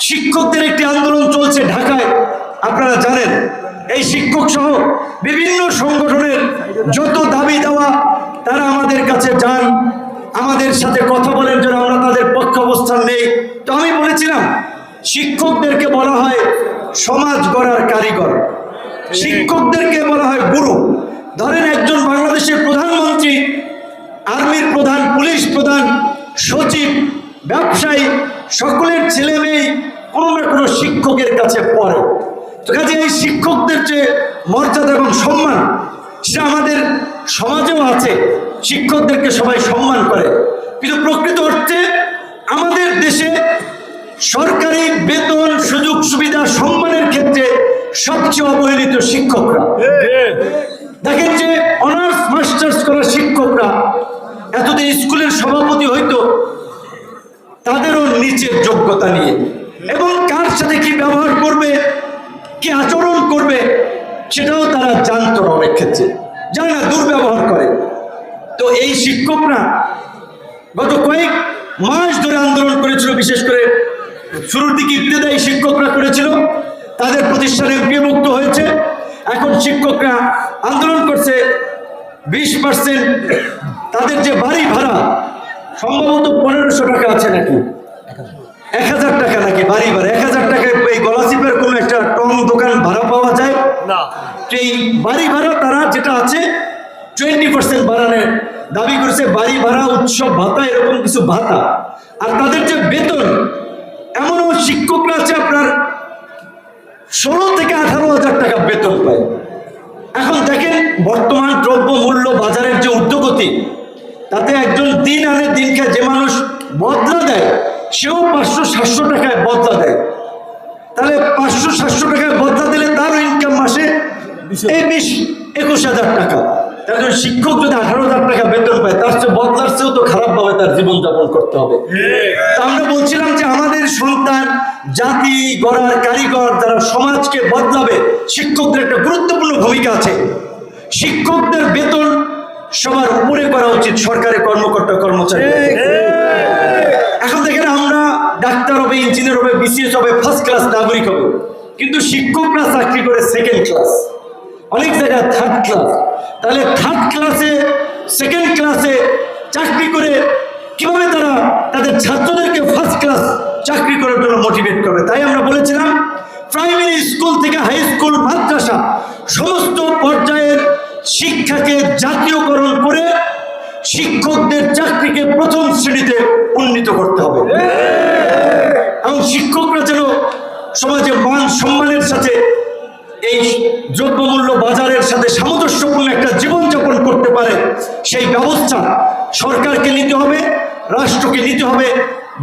শিক্ষকদের একটি আন্দোলন চলছে ঢাকায়। আপনারা জানেন, এই শিক্ষক সহ বিভিন্ন সংগঠনের যত দাবি দেওয়া, তারা আমাদের কাছে যান, আমাদের সাথে কথা বলেন যেন আমরা তাদের পক্ষ অবস্থান নেই। তো আমি বলেছিলাম, শিক্ষকদেরকে বলা হয় সমাজ গড়ার কারিগর। শিক্ষকদেরকে বলা হয় গুরু। ধরেন একজন বাংলাদেশের প্রধানমন্ত্রী, আর্মির প্রধান, পুলিশ প্রধান, সচিব, ব্যবসায়ী, সকলের ছেলে মেয়ে কোনো না কোনো শিক্ষকের কাছে পড়ে। তো কাজে এই শিক্ষকদের যে মর্যাদা এবং সম্মান, সেটা আমাদের সমাজেও আছে। শিক্ষকদেরকে সবাই সম্মান করে। কিন্তু প্রকৃত অর্থে আমাদের দেশে সরকারি বেতন, সুযোগ সুবিধা, সম্মানের ক্ষেত্রে সবচেয়ে অবহেলিত শিক্ষকরা। দেখেন যে অনার্স, মাস্টার্স করা শিক্ষকরা এতদিন স্কুলের সভাপতি হইতো, তাদেরও নিচের যোগ্যতা নিয়ে। এবং কার সাথে কি ব্যবহার করবে, কি আচরণ করবে, সেটাও তারা জানত না অনেক ক্ষেত্রে। জানে না, দুর্ব্যবহার করে। তো এই শিক্ষকরা গত কয়েক মাস ধরে আন্দোলন করেছিল, বিশেষ করে শুরুর দিকে ইবতেদায়ী শিক্ষকরা করেছিল, তাদের প্রতিষ্ঠানে বিমুক্ত হয়েছে। এখন শিক্ষকরা আন্দোলন করছে, বিশ পার্সেন্ট তাদের যে বাড়ি ভাড়া, সম্ভবত পনেরোশো টাকা আছে নাকি? এক হাজার টাকা নাকি? বাড়ি ভাড়া এক হাজার টাকায় এই গলাচিপের কোনো একটা টং দোকান ভাড়া পাওয়া যায়? না। এই বাড়ি ভাড়া তারা যেটা আছে টোয়েন্টি পার্সেন্ট বাড়ানোর দাবি করেছে বাড়ি ভাড়া উৎসব ভাতা এরকম কিছু ভাতা। আর তাদের যে বেতন এমনও শিক্ষকরা আছে আপনার ষোলো থেকে আঠারো হাজার টাকা বেতন পায়। এখন দেখেন বর্তমান দ্রব্য মূল্য বাজারের যে ঊর্ধ্বগতি তাতে একজন দিন আনে দিন খায় যে মানুষ বদলা দেয় সেও পাঁচশো সাতশো টাকায় বদলা দেয়। তাহলে পাঁচশো সাতশো টাকায় বদলা দিলে তারও ইনকাম মাসে এই বিশ একুশ হাজার টাকা। তার জন্য শিক্ষক যদি আঠারো হাজার টাকা বেতন পায়, তার চেয়ে বদলার চেয়েও তো খারাপভাবে তার জীবনযাপন করতে হবে। আমরা বলছিলাম যে আমাদের সন্তান, জাতি, গড়ার কারিগর যারা সমাজকে বদলাবে, শিক্ষকদের একটা গুরুত্বপূর্ণ ভূমিকা আছে। শিক্ষকদের বেতন সবার উপরে করা উচিত সরকারি কর্মকর্তা কর্মচারী এখন দেখেন আমরা ডাক্তার হবে ইঞ্জিনিয়ার হবে বিসিএস হবে ফার্স্ট ক্লাস নাগরিক হবে। কিন্তু শিক্ষকরা চাকরি করে সেকেন্ড ক্লাস অনেক জায়গায় থার্ড ক্লাস তাহলে থার্ড ক্লাসে সেকেন্ড ক্লাসে চাকরি করে কীভাবে তারা তাদের ছাত্রদেরকে ফার্স্ট ক্লাস চাকরি করার জন্য মোটিভেট করবে? তাই আমরা বলেছিলাম প্রাইমারি স্কুল থেকে হাই স্কুল মাদ্রাসা, সমস্ত পর্যায়ের শিক্ষাকে জাতীয়করণ করে শিক্ষকদের চাকরিকে প্রথম শ্রেণীতে উন্নীত করতে হবে এবং শিক্ষকরা যেন সমাজে মান সম্মানের সাথে এই দ্রব্যমূল্য বাজারের সাথে সামঞ্জস্যপূর্ণ একটা জীবনযাপন করতে পারে, সেই ব্যবস্থা সরকারকে নিতে হবে, রাষ্ট্রকে নিতে হবে।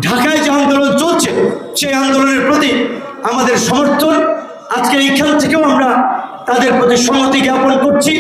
ঢাকায় যে আন্দোলন চলছে, সেই আন্দোলনের প্রতি আমাদের সমর্থন। আজকে এইখান থেকেও আমরা তাদের প্রতি সম্মতি জ্ঞাপন করছি।